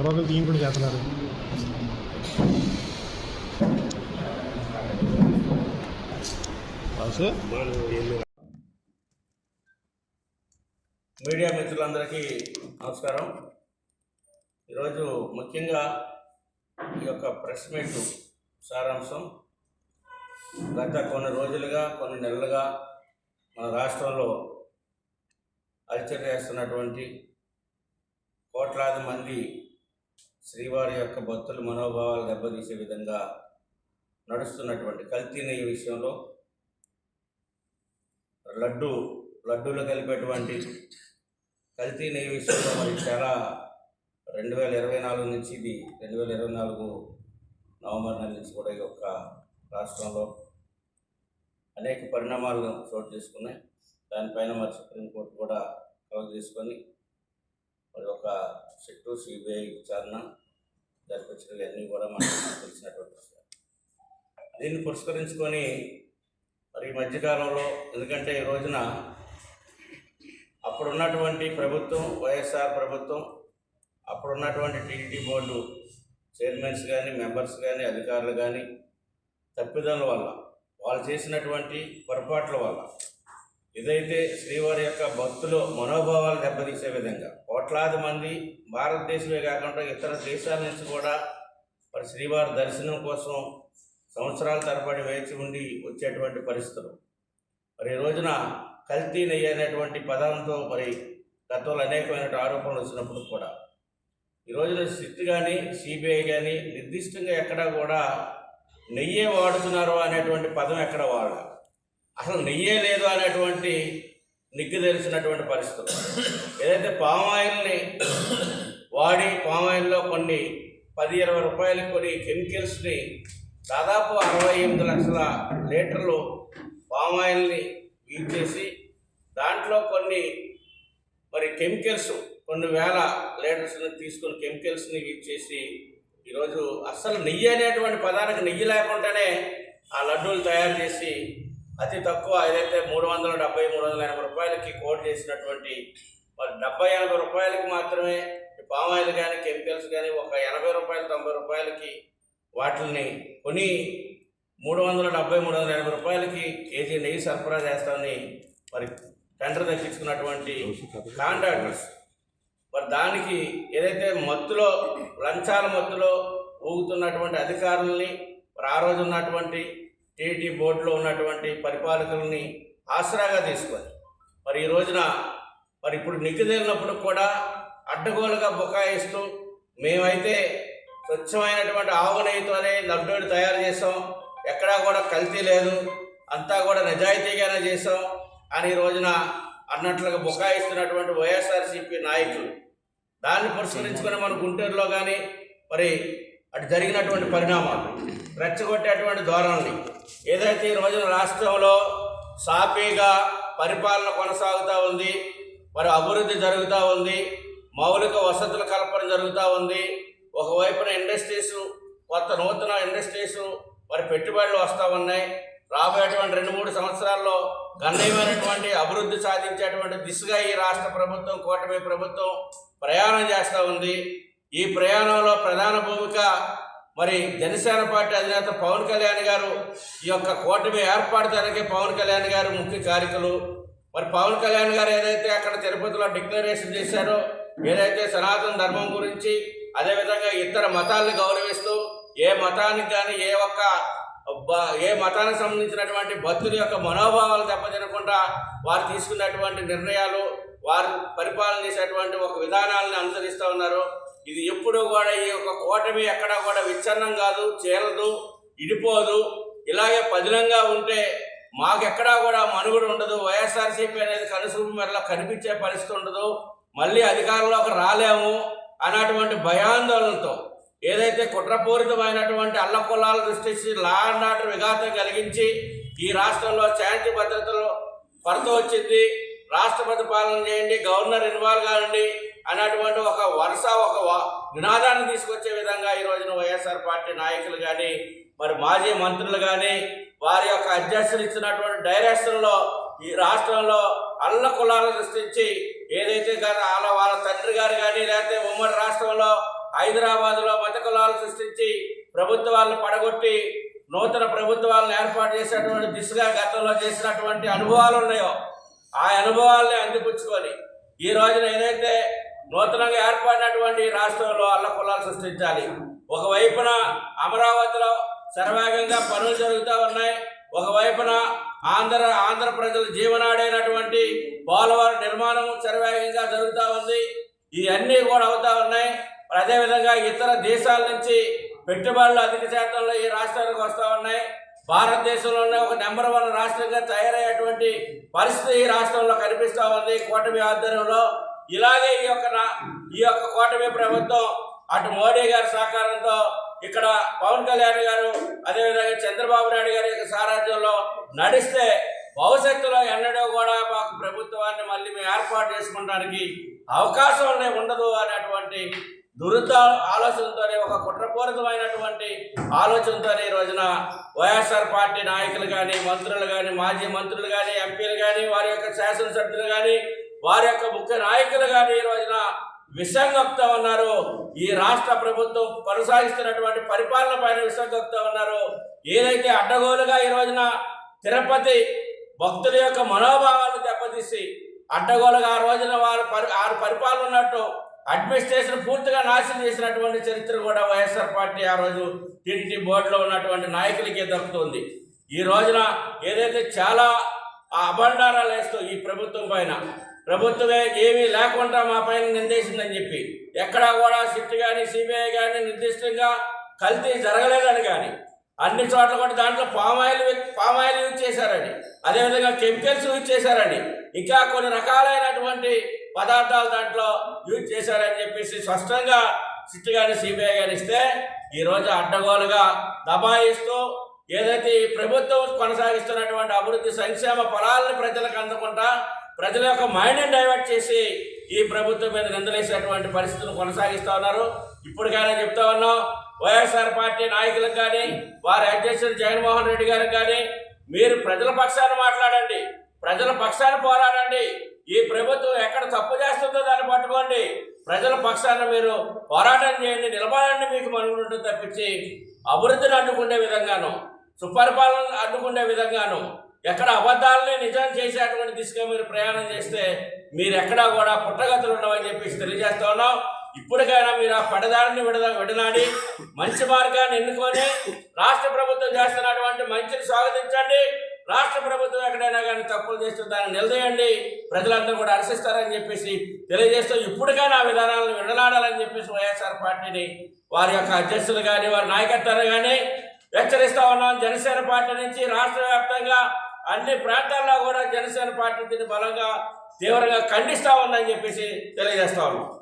ఎవరో ఒకరు తీయం కూడా చేస్తున్నారు. మీడియా మిత్రులందరికీ నమస్కారం. ఈరోజు ముఖ్యంగా ఈ యొక్క ప్రెస్ మీట్ సారాంశం. గత కొన్ని రోజులుగా కొన్ని నెలలుగా మన రాష్ట్రంలో అరిచట చేస్తున్నటువంటి కోట్లాది మంది శ్రీవారి యొక్క భక్తుల మనోభావాలు దెబ్బతీసే విధంగా నడుస్తున్నటువంటి కల్తీ నెయ్యి విషయంలో లడ్డు లడ్డూలో కలిపేటువంటి కల్తీ నెయ్యి విషయంలో మరి చాలా రెండు వేల ఇరవై నాలుగు నుంచి ఇది రెండు వేల ఇరవై నాలుగు నవంబర్ నెల నుంచి కూడా ఈ యొక్క రాష్ట్రంలో అనేక పరిణామాలు చోటు చేసుకున్నాయి. దానిపైన మరి సుప్రీంకోర్టు కూడా కవర్ చేసుకొని మరి ఒక సిట్టు సిబిఐ విచారణ జరిపించడం అన్నీ కూడా మనకు తెలిసినటువంటి విషయాలు. దీన్ని పురస్కరించుకొని మరి ఈ మధ్యకాలంలో ఎందుకంటే ఈ రోజున అప్పుడున్నటువంటి ప్రభుత్వం వైఎస్ఆర్ ప్రభుత్వం అప్పుడున్నటువంటి టీడీటీ బోర్డు చైర్మన్స్ కానీ మెంబర్స్ కానీ అధికారులు కానీ తప్పిదల వల్ల వాళ్ళు చేసినటువంటి పొరపాట్ల వల్ల ఇదైతే శ్రీవారి యొక్క భక్తులు మనోభావాలు దెబ్బతీసే విధంగా కోట్లాది మంది భారతదేశమే కాకుండా ఇతర దేశాల నుంచి కూడా మరి శ్రీవారి దర్శనం కోసం సంవత్సరాల తరబడి వేచి ఉండి వచ్చేటువంటి పరిస్థితులు. మరి ఈ రోజున కల్తీ నెయ్యి అనేటువంటి పదంతో మరి గతంలో అనేకమైన ఆరోపణలు వచ్చినప్పుడు కూడా. ఈ రోజున సిట్ కానీ సిబిఐ కానీ నిర్దిష్టంగా ఎక్కడా కూడా నెయ్యే వాడుతున్నారు అనేటువంటి పదం ఎక్కడ వాడ అసలు నెయ్యే లేదు అనేటువంటి నిగ్గు పరిస్థితులు. ఏదైతే పామాయిల్ని వాడి పామాయిల్లో కొన్ని పది ఇరవై రూపాయలు కొన్ని కెమికల్స్ని దాదాపు అరవై ఎనిమిది లక్షల లీటర్లు పామాయిల్ని యూజ్ చేసి దాంట్లో కొన్ని మరి కెమికల్స్ కొన్ని వేల లీటర్స్ని తీసుకుని కెమికల్స్ని యూజ్ చేసి ఈరోజు అస్సలు నెయ్యి అనేటువంటి పదానికి నెయ్యి లేకుండానే ఆ లడ్డూలు తయారు చేసి అతి తక్కువ ఏదైతే మూడు వందల డెబ్బై మూడు వందల ఎనభై రూపాయలకి కోట్ చేసినటువంటి మరి డెబ్బై ఎనభై రూపాయలకి మాత్రమే పామ్ పామాయిల్ కానీ కెమికల్స్ కానీ ఒక ఎనభై రూపాయలు తొంభై రూపాయలకి వాటిని కొని మూడు వందల డెబ్బై మూడు వందల ఎనభై రూపాయలకి కేజీ నెయ్యి సరఫరా చేస్తామని మరి టెండర్ దక్కించుకున్నటువంటి కాంట్రాక్టర్స్. మరి దానికి ఏదైతే మత్తులో లంచాల మత్తులో ఊగుతున్నటువంటి అధికారుల్ని మరి ఆ రోజు ఉన్నటువంటి టీటీ బోర్డులో ఉన్నటువంటి పరిపాలకుల్ని ఆసరాగా తీసుకొని మరి ఈ రోజున మరి ఇప్పుడు నిగ్గుదేలినప్పుడు కూడా అడ్డగోలుగా బుకాయిస్తూ మేమైతే స్వచ్ఛమైనటువంటి ఆవు నెయ్యితోనే లబ్డోడి తయారు చేసాం ఎక్కడా కూడా కల్తీ లేదు. అంతా కూడా నిజాయితీగానే చేసాం అని ఈ రోజున అన్నట్లుగా బుకాయిస్తున్నటువంటి వైఎస్ఆర్సీపీ నాయకులు దాన్ని పురస్కరించుకొని మన గుంటూరులో కానీ మరి అటు జరిగినటువంటి పరిణామాలు రెచ్చగొట్టేటువంటి ధోరణి ఏదైతే ఈ రోజున రాష్ట్రంలో సాఫీగా పరిపాలన కొనసాగుతూ ఉంది మరి అభివృద్ధి జరుగుతూ ఉంది మౌలిక వసతుల కల్పన జరుగుతూ ఉంది ఒకవైపున ఇండస్ట్రీస్ కొత్త నూతన ఇండస్ట్రీస్ మరి పెట్టుబడులు వస్తూ ఉన్నాయి. రాబోయేటువంటి రెండు మూడు సంవత్సరాల్లో గణనీయమైనటువంటి అభివృద్ధి సాధించేటువంటి దిశగా ఈ రాష్ట్ర ప్రభుత్వం కూటమి ప్రభుత్వం ప్రయాణం చేస్తూ ఉంది. ఈ ప్రయాణంలో ప్రధాన భూమిక మరి జనసేన పార్టీ అధినేత పవన్ కళ్యాణ్ గారు ఈ యొక్క కూటమి ఏర్పడటానికి పవన్ కళ్యాణ్ గారు ముఖ్య కారికలు మరి పవన్ కళ్యాణ్ గారు ఏదైతే అక్కడ తిరుపతిలో డిక్లరేషన్ చేశారో ఏదైతే సనాతన ధర్మం గురించి అదేవిధంగా ఇతర మతాలను గౌరవిస్తూ ఏ మతానికి కానీ ఏ ఒక్క ఏ మతానికి సంబంధించినటువంటి భక్తుల యొక్క మనోభావాలు దెబ్బతినకుండా వారు తీసుకున్నటువంటి నిర్ణయాలు వారు పరిపాలన చేసేటువంటి ఒక విధానాలను అనుసరిస్తూ ఉన్నారు. ఇది ఎప్పుడూ కూడా ఈ యొక్క కూటమి ఎక్కడా కూడా విచ్ఛిన్నం కాదు చేరదు ఇడిపోదు ఇలాగే పదిలంగా ఉంటే మాకెక్కడా కూడా మనుగడ ఉండదు. వైఎస్ఆర్సీపీ అనేది కనుసూపు మేరలో కనిపించే పరిస్థితి ఉండదు. మళ్ళీ అధికారంలోకి రాలేము అన్నటువంటి భయాందోళనతో ఏదైతే కుట్రపూరితమైనటువంటి అల్లకొల్లాలు సృష్టించి లా అండ్ ఆర్డర్ విఘాతం కలిగించి ఈ రాష్ట్రంలో శాంతి భద్రతలు కొరత వచ్చింది. రాష్ట్రపతి పాలన చేయండి గవర్నర్ ఇన్వాల్వ్ కానివ్వండి అన్నటువంటి ఒక వరుస ఒక నినాదాన్ని తీసుకొచ్చే విధంగా ఈ రోజున వైఎస్ఆర్ పార్టీ నాయకులు కానీ మరి మాజీ మంత్రులు కానీ వారి యొక్క అధ్యక్షులు ఇచ్చినటువంటి డైరెక్షన్లో ఈ రాష్ట్రంలో అల్ల కులాలను సృష్టించి ఏదైతే గత వాళ్ళ వాళ్ళ తండ్రి గారు కానీ లేకపోతే ఉమ్మడి రాష్ట్రంలో హైదరాబాద్లో మత కులాలు సృష్టించి ప్రభుత్వాలను పడగొట్టి నూతన ప్రభుత్వాలను ఏర్పాటు చేసినటువంటి దిశగా గతంలో చేసినటువంటి అనుభవాలు ఉన్నాయో ఆ అనుభవాల్ని అందిపుచ్చుకొని ఈ రోజున ఏదైతే నూతనంగా ఏర్పడినటువంటి రాష్ట్రంలో అల్ల సృష్టించాలి. ఒకవైపున అమరావతిలో సర్వేగంగా పనులు జరుగుతూ ఉన్నాయి. ఒకవైపున ఆంధ్ర ఆంధ్ర ప్రజల జీవనాడైనటువంటి పోలవరం నిర్మాణం శరవేగంగా జరుగుతూ ఉంది. ఇవన్నీ కూడా అవుతా ఉన్నాయి. అదేవిధంగా ఇతర దేశాల నుంచి పెట్టుబడులు అధిక శాతంలో ఈ రాష్ట్రానికి వస్తూ ఉన్నాయి. భారతదేశంలోనే ఒక నెంబర్ వన్ రాష్ట్రంగా తయారయ్యేటువంటి పరిస్థితి ఈ రాష్ట్రంలో కనిపిస్తూ ఉంది. కూటమి ఆధ్వర్యంలో ఇలాగే ఈ యొక్క నా- ఈ యొక్క కూటమి ప్రభుత్వం అటు మోడీ గారి సహకారంతో ఇక్కడ పవన్ కళ్యాణ్ గారు అదేవిధంగా చంద్రబాబు నాయుడు గారి యొక్క సారథ్యంలో నడిస్తే భవిష్యత్తులో ఎన్నడూ కూడా మాకు ప్రభుత్వాన్ని మళ్ళీ మేము ఏర్పాటు చేసుకోవడానికి అవకాశం ఉండదు అనేటువంటి దురద ఆలోచనతోనే ఒక కుట్రపూరితమైనటువంటి ఆలోచనతోనే ఈ రోజున వైఎస్ఆర్ పార్టీ నాయకులు కానీ మంత్రులు కానీ మాజీ మంత్రులు కానీ ఎంపీలు కానీ వారి యొక్క శాసనసభ్యులు కానీ వారి యొక్క ముఖ్య నాయకులు కానీ ఈ రోజున విసంగక్తా ఉన్నారు ఈ రాష్ట్ర ప్రభుత్వం కొనసాగిస్తున్నటువంటి పరిపాలన పైన విసంగక్తా ఉన్నారు ఏదైతే అడ్డగోలుగా ఈ రోజున తిరుపతి భక్తుల యొక్క మనోభావాలు దెబ్బతీసి అడ్డగోలుగా ఆ రోజున వారు పరి ఆరు పరిపాలన ఉన్నట్టు అడ్మినిస్ట్రేషన్ పూర్తిగా నాశనం చేసినటువంటి చరిత్ర కూడా వైఎస్ఆర్ పార్టీ ఆ రోజు టీటీడీ బోర్డులో ఉన్నటువంటి నాయకులకే దక్కుతుంది. ఈ రోజున ఏదైతే చాలా ఆ అబండారాలు వేస్తూ ఈ ప్రభుత్వం పైన ప్రభుత్వమే ఏమీ లేకుండా మా పైన నిందేసిందని చెప్పి ఎక్కడా కూడా సిట్ కానీ సిబిఐ కానీ నిర్దిష్టంగా కల్తీ జరగలేదని కానీ అన్ని చోట్ల కూడా దాంట్లో పామాయిల్ పామాయిల్ యూజ్ చేశారని అదేవిధంగా కెమికల్స్ యూజ్ చేశారని ఇంకా కొన్ని రకాలైనటువంటి పదార్థాలు దాంట్లో యూజ్ చేశారని చెప్పేసి స్పష్టంగా సిట్ కానీ సిబిఐ కానీ ఇస్తే ఈరోజు అడ్డగోలుగా దబాయిస్తూ ఏదైతే ఈ ప్రభుత్వం కొనసాగిస్తున్నటువంటి అభివృద్ధి సంక్షేమ ఫలాలను ప్రజలకు అందకుండా ప్రజల యొక్క మైండ్ని డైవర్ట్ చేసి ఈ ప్రభుత్వం మీద నిందలేసేటువంటి పరిస్థితులు కొనసాగిస్తూ ఉన్నారు. ఇప్పటికైనా చెప్తా ఉన్నాం వైఎస్ఆర్ పార్టీ నాయకులకు కానీ వారి అధ్యక్షుడు జగన్మోహన్ రెడ్డి గారికి కానీ మీరు ప్రజల పక్షాన మాట్లాడండి ప్రజల పక్షాన పోరాడండి. ఈ ప్రభుత్వం ఎక్కడ తప్పు చేస్తుందో దాన్ని పట్టుకోండి. ప్రజల పక్షాన మీరు పోరాటం చేయండి నిలబడండి మీకు మనుగుంటూ తప్పించి అభివృద్ధిని అడ్డుకునే విధంగాను సుపరిపాలన అడ్డుకునే విధంగాను ఎక్కడ అబద్ధాలని నిజం చేసేటువంటి దిశగా మీరు ప్రయాణం చేస్తే మీరు ఎక్కడా కూడా పుట్టగతులు ఉండవని చెప్పేసి తెలియజేస్తా ఉన్నాం. ఇప్పటికైనా మీరు ఆ పడదారిని విడద విడనాడి మంచి మార్గాన్ని ఎన్నుకొని రాష్ట్ర ప్రభుత్వం చేస్తున్నటువంటి మంచిని స్వాగతించండి. రాష్ట్ర ప్రభుత్వం ఎక్కడైనా కానీ తప్పులు చేస్తే దాన్ని నిలదీయండి. ప్రజలందరూ కూడా హర్షిస్తారని చెప్పేసి తెలియజేస్తూ ఇప్పటికైనా ఆ విధానాలను విడనాడాలని చెప్పేసి వైఎస్ఆర్ పార్టీని వారి యొక్క అధ్యక్షులు కానీ వారి నాయకత్వాలు కానీ హెచ్చరిస్తా ఉన్నాం. జనసేన పార్టీ నుంచి రాష్ట్ర వ్యాప్తంగా అన్ని ప్రాంతాల్లో కూడా జనసేన పార్టీ దీన్ని బలంగా తీవ్రంగా ఖండిస్తా ఉందని చెప్పేసి తెలియజేస్తా ఉన్నాం.